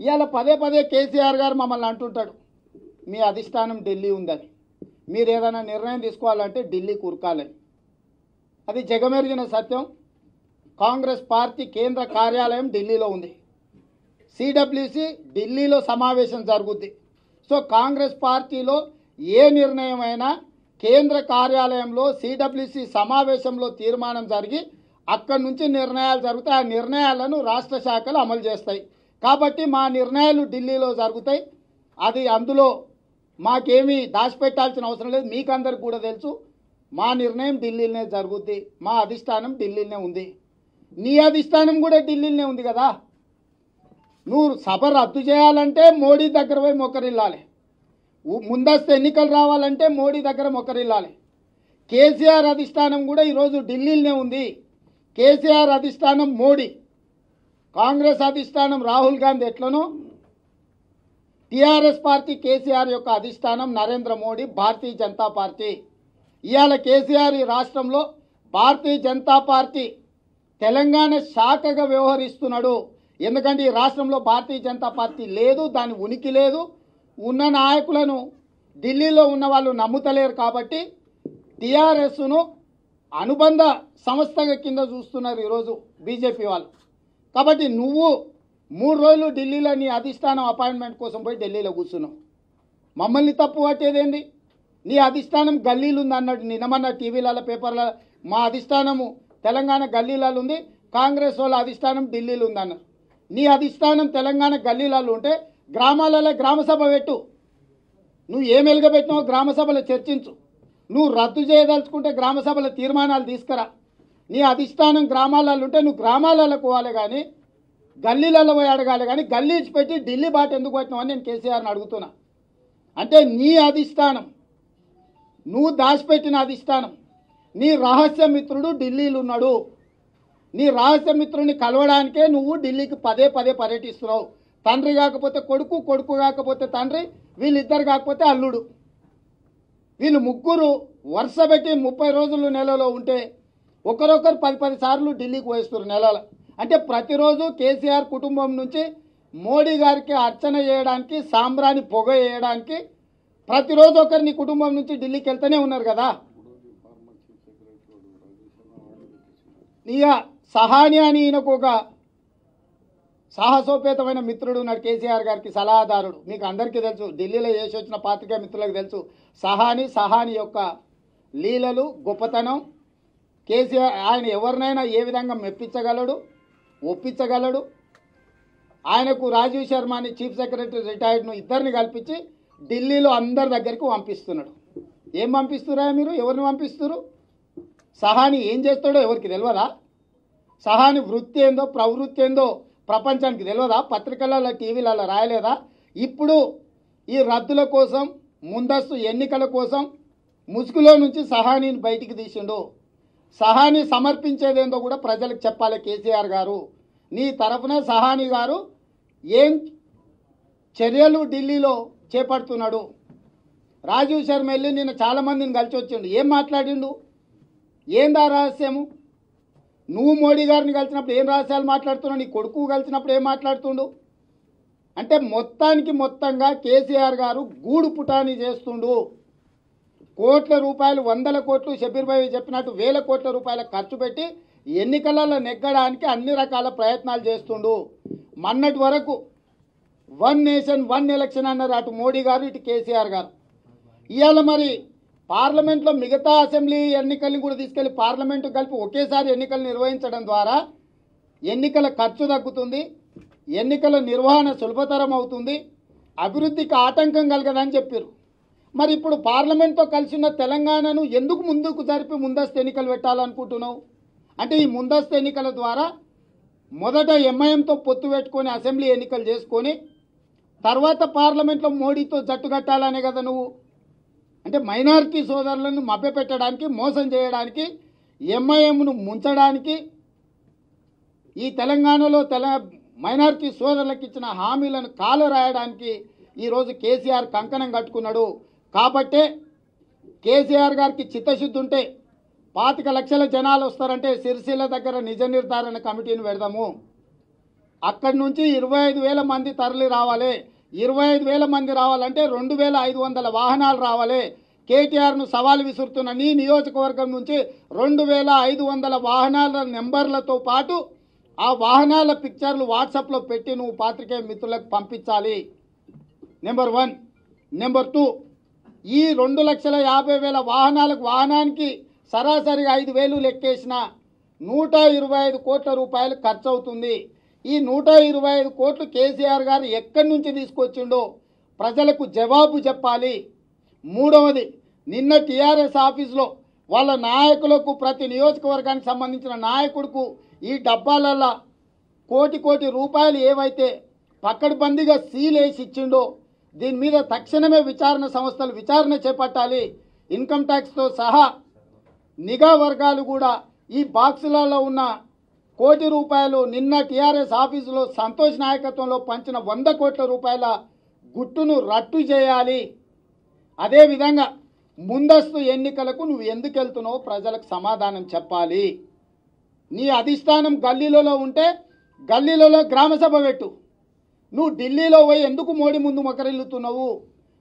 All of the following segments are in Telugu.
ఇవాళ పదే పదే కేసీఆర్ గారు మమ్మల్ని అంటుంటాడు మీ అధిష్టానం ఢిల్లీ ఉందని. మీరు ఏదైనా నిర్ణయం తీసుకోవాలంటే ఢిల్లీ కురకాలని. అది జగమెరిగిన సత్యం. కాంగ్రెస్ పార్టీ కేంద్ర కార్యాలయం ఢిల్లీలో ఉంది. సిడబ్ల్యూసి ఢిల్లీలో సమావేశం జరుగుద్ది. సో కాంగ్రెస్ పార్టీలో ఏ నిర్ణయమైనా కేంద్ర కార్యాలయంలో సిడబ్ల్యూసి సమావేశంలో తీర్మానం జరిగి అక్కడి నుంచి నిర్ణయాలు జరుగుతాయి. ఆ నిర్ణయాలను రాష్ట్ర శాఖలు అమలు చేస్తాయి. కాబట్టి మా నిర్ణయాలు ఢిల్లీలో జరుగుతాయి. అది అందులో మాకేమీ దాచిపెట్టాల్సిన అవసరం లేదు. మీకందరికి కూడా తెలుసు. మా నిర్ణయం ఢిల్లీలోనే జరుగుద్ది. మా అధిష్టానం ఢిల్లీలోనే ఉంది. నీ అధిష్టానం కూడా ఢిల్లీలోనే ఉంది కదా. నువ్వు సభ రద్దు చేయాలంటే మోడీ దగ్గర పోయి మొక్కరిల్లాలి. ముందస్తు ఎన్నికలు రావాలంటే మోడీ దగ్గర మొక్కరిల్లాలి. కేసీఆర్ అధిష్టానం కూడా ఈరోజు ఢిల్లీలోనే ఉంది. కేసీఆర్ అధిష్టానం మోడీ. కాంగ్రెస్ అధిష్టానం రాహుల్ గాంధీ ఎట్లనో? టీఆర్ఎస్ పార్టీ కేసీఆర్ యొక్క అధిష్టానం నరేంద్ర మోడీ భారతీయ జనతా పార్టీ. ఇవాళ కేసీఆర్ ఈ రాష్ట్రంలో భారతీయ జనతా పార్టీ తెలంగాణ శాఖగా వ్యవహరిస్తున్నాడు. ఎందుకంటే ఈ రాష్ట్రంలో భారతీయ జనతా పార్టీ లేదు దాని ఉనికి లేదు. ఉన్న నాయకులను ఢిల్లీలో ఉన్న వాళ్ళు నమ్ముతలేరు కాబట్టి టీఆర్ఎస్ను అనుబంధ సంస్థగా కింద చూస్తున్నారు ఈరోజు బీజేపీ వాళ్ళు. కాబట్టి నువ్వు మూడు రోజులు ఢిల్లీలో నీ అధిష్టానం అపాయింట్మెంట్ కోసం పోయి ఢిల్లీలో కూర్చున్నావు. మమ్మల్ని తప్పు పట్టేదేంది? నీ అధిష్టానం గల్లీలు ఉంది అన్నట్టు నిన్నమన్న టీవీలలో పేపర్ల మా అధిష్టానము తెలంగాణ గల్లీలలో ఉంది కాంగ్రెస్ వాళ్ళ అధిష్టానం ఢిల్లీలో ఉంది అన్నారు. నీ అధిష్టానం తెలంగాణ గల్లీలలో ఉంటే గ్రామాలలో గ్రామ సభ పెట్టు. నువ్వు ఏం వెలుగబెట్టినావో గ్రామసభలో చర్చించు. నువ్వు రద్దు చేయదలుచుకుంటే గ్రామసభల తీర్మానాలు తీసుకురా. నీ అధిష్టానం గ్రామాలలో ఉంటే నువ్వు గ్రామాలలో పోవాలి కానీ గల్లీలలో పోయి అడగాలి కానీ గల్లీ పెట్టి ఢిల్లీ బాట ఎందుకు వచ్చినావని నేను కేసీఆర్ని అడుగుతున్నా. అంటే నీ అధిష్టానం నువ్వు దాచిపెట్టిన అధిష్టానం నీ రహస్య మిత్రుడు ఢిల్లీలో ఉన్నాడు. నీ రహస్య మిత్రుడిని కలవడానికే నువ్వు ఢిల్లీకి పదే పదే పర్యటిస్తున్నావు. తండ్రి కాకపోతే కొడుకు కొడుకు కాకపోతే తండ్రి వీళ్ళిద్దరు కాకపోతే అల్లుడు. వీళ్ళు ముగ్గురు వరుస పెట్టి ముప్పై రోజులు నెలలో ఉంటే ఒకరొకరు పది పది సార్లు ఢిల్లీకి పోయిస్తారు నెలల. అంటే ప్రతిరోజు కేసీఆర్ కుటుంబం నుంచి మోడీ గారికి అర్చన చేయడానికి సాంబ్రాణి పొగ వేయడానికి ప్రతిరోజు ఒకరు నీ కుటుంబం నుంచి ఢిల్లీకి వెళ్తూనే ఉన్నారు కదా. ఇక సహాని అని ఈయనకు ఒక సాహసోపేతమైన మిత్రుడు నాడు కేసీఆర్ గారికి సలహాదారుడు. మీకు అందరికీ తెలుసు ఢిల్లీలో చేసి వచ్చిన పాత్రికేయ మిత్రులకు తెలుసు. సహాని సహాని యొక్క లీలలు గొప్పతనం. కేసీఆర్ ఆయన ఎవరినైనా ఏ విధంగా మెప్పించగలడు ఒప్పించగలడు? ఆయనకు రాజీవ్ శర్మని చీఫ్ సెక్రటరీ రిటైర్డ్ను ఇద్దరిని కల్పించి ఢిల్లీలో అందరి దగ్గరికి పంపిస్తున్నాడు. ఏం పంపిస్తున్నారా మీరు? ఎవరిని పంపిస్తున్నారు సహాని ఏం చేస్తాడో ఎవరికి తెలియదా సహాని వృత్తి ఏందో ప్రవృత్తి ఏందో ప్రపంచానికి తెలియదా పత్రికలలో టీవీలలో రాయలేదా? ఇప్పుడు ఈ రద్దుల కోసం ముందస్తు ఎన్నికల కోసం ముసుగులో నుంచి సహానీని బయటికి తీసిండు. సహాని సమర్పించేదేందో కూడా ప్రజలకు చెప్పాలి కేసీఆర్ గారు. నీ తరఫున సహాని గారు ఏం చర్యలు ఢిల్లీలో చేపడుతున్నాడు? రాజీవ్ శర్మ వెళ్ళి నిన్న చాలామందిని కలిసి వచ్చిండు ఏం మాట్లాడిండు? ఏందా రహస్యము? నువ్వు మోడీ గారిని కలిసినప్పుడు ఏం రహస్యాలు మాట్లాడుతున్నావు? నీ కొడుకు కలిసినప్పుడు ఏం మాట్లాడుతుండు? అంటే మొత్తానికి మొత్తంగా కేసీఆర్ గారు గూడు పుటాని చేస్తుండు. కోట్ల రూపాయలు వందల కోట్లు షబీర్ చెప్పినట్టు వేల కోట్ల రూపాయల ఖర్చు పెట్టి ఎన్నికలలో నెగ్గడానికి అన్ని రకాల ప్రయత్నాలు చేస్తుండు. మొన్నటి వరకు వన్ నేషన్ వన్ ఎలక్షన్ అన్నారు అటు మోడీ గారు ఇటు కేసీఆర్ గారు. ఇవాళ మరి పార్లమెంట్లో మిగతా అసెంబ్లీ ఎన్నికల్ని కూడా తీసుకెళ్ళి పార్లమెంటు కలిపి ఒకేసారి ఎన్నికలు నిర్వహించడం ద్వారా ఎన్నికల ఖర్చు తగ్గుతుంది ఎన్నికల నిర్వహణ సులభతరం అవుతుంది అభివృద్ధికి ఆటంకం కలగదని చెప్పారు మరి ఇప్పుడు పార్లమెంట్తో కలిసిన తెలంగాణను ఎందుకు ముందుకు జరిపి ముందస్తు ఎన్నికలు పెట్టాలనుకుంటున్నావు? అంటే ఈ ముందస్తు ఎన్నికల ద్వారా మొదట ఎంఐఎంతో పొత్తు పెట్టుకొని అసెంబ్లీ ఎన్నికలు చేసుకొని తర్వాత పార్లమెంట్లో మోడీతో జట్టు కట్టాలనే కదా నువ్వు? అంటే మైనారిటీ సోదరులను మభ్యపెట్టడానికి మోసం చేయడానికి ఎంఐఎంను ముంచడానికి ఈ తెలంగాణలో తెల మైనారిటీ సోదరులకు ఇచ్చిన హామీలను కాలు రాయడానికి ఈరోజు కేసీఆర్ కంకణం కట్టుకున్నాడు. కాబట్టే కేసీఆర్ గారికి చిత్తశుద్ధి ఉంటే పాతిక లక్షల జనాలు వస్తారంటే సిరిసిల్ల దగ్గర నిజ నిర్ధారణ కమిటీని పెడదాము. అక్కడి నుంచి ఇరవై ఐదు వేల మంది తరలి రావాలి. ఇరవై ఐదు వేల మంది రావాలంటే రెండు వేల ఐదు వందల వాహనాలు రావాలి. కేటీఆర్ను సవాల్ విసురుతున్న నీ నియోజకవర్గం నుంచి రెండు వేల ఐదు వందల వాహనాల నెంబర్లతో పాటు ఆ వాహనాల పిక్చర్లు వాట్సాప్లో పెట్టి నువ్వు పాత్రికేయ మిత్రులకు పంపించాలి. Number one. Number two. ఈ రెండు లక్షల యాభై వేల వాహనాలకు వాహనానికి సరాసరిగా ఐదు వేలు లెక్కేసిన నూట ఇరవై ఐదు కోట్ల రూపాయలు ఖర్చు అవుతుంది ఈ నూట ఇరవై ఐదు కోట్లు కేసీఆర్ గారు ఎక్కడి నుంచి తీసుకొచ్చిండో ప్రజలకు జవాబు చెప్పాలి. మూడవది నిన్న టీఆర్ఎస్ ఆఫీస్లో వాళ్ళ నాయకులకు ప్రతి నియోజకవర్గానికి సంబంధించిన నాయకుడుకు ఈ డబ్బాలల్లో కోటి కోటి రూపాయలు ఏవైతే పక్కడబందీగా సీల్ వేసి ఇచ్చిండో దీని మీద తక్షణమే విచారణ సంస్థలు విచారణ చేపట్టాలి. ఇన్కమ్ ట్యాక్స్తో సహా నిఘా వర్గాలు కూడా ఈ బాక్సులలో ఉన్న కోటి రూపాయలు నిన్న టీఆర్ఎస్ ఆఫీసులో సంతోష్ నాయకత్వంలో పంచిన వంద కోట్ల రూపాయల గుట్టును రట్టు చేయాలి. అదేవిధంగా ముందస్తు ఎన్నికలకు నువ్వు ఎందుకు వెళ్తున్నావో ప్రజలకు సమాధానం చెప్పాలి. నీ అధిష్టానం గల్లీలలో ఉంటే గల్లీలలో గ్రామసభ పెట్టు. నువ్వు ఢిల్లీలో పోయి ఎందుకు మోడీ ముందు మొకరిల్లుతున్నావు?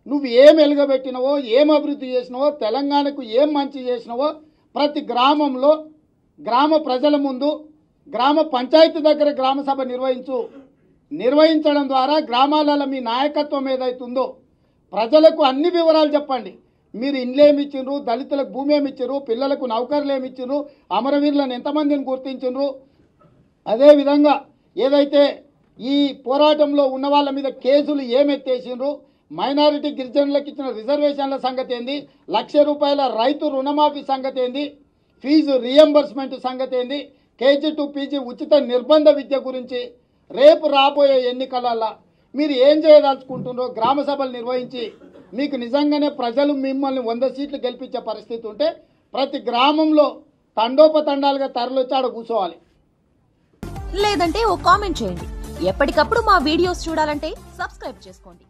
నువ్వు ఏం ఎలుగబెట్టినవో ఏం అభివృద్ధి చేసినవో తెలంగాణకు ఏం మంచి చేసినవో ప్రతి గ్రామంలో గ్రామ ప్రజల ముందు గ్రామ పంచాయతీ దగ్గర గ్రామ సభ నిర్వహించు నిర్వహించడం ద్వారా గ్రామాలలో మీ నాయకత్వం ఏదైతుందో ప్రజలకు అన్ని వివరాలు చెప్పండి. మీరు ఇండ్లు ఏమి ఇచ్చిండ్రు దళితులకు భూమి ఏమి ఇచ్చిండ్రు పిల్లలకు నౌకర్లు ఏమి ఇచ్చిండ్రు అమరవీరులను ఎంతమందిని గుర్తించిండ్రు? అదేవిధంగా ఏదైతే ఈ పోరాటంలో ఉన్న వాళ్ళ మీద కేసులు ఏమెత్తేసిండ్రు? మైనారిటీ గిరిజనులకు ఇచ్చిన రిజర్వేషన్ల సంగతి ఏంది? లక్ష రూపాయల రైతు రుణమాఫీ సంగతి ఏంది? ఫీజు రియంబర్స్మెంట్ సంగతి ఏంది? కేజీ టు పీజీ ఉచిత నిర్బంధ విద్య గురించి రేపు రాబోయే ఎన్నికలలో మీరు ఏం చేయదలుచుకుంటున్నారో గ్రామ సభలు నిర్వహించి మీకు నిజంగానే ప్రజలు మిమ్మల్ని వంద సీట్లు గెలిపించే పరిస్థితి ఉంటే ప్రతి గ్రామంలో తండోపతండాలుగా తరలొచ్చి ఆడ కూర్చోవాలి. లేదంటే ఓ కామెంట్ చేయండి. ఎప్పటికప్పుడు మా వీడియోస్ చూడాలంటే సబ్స్క్రైబ్ చేసుకోండి.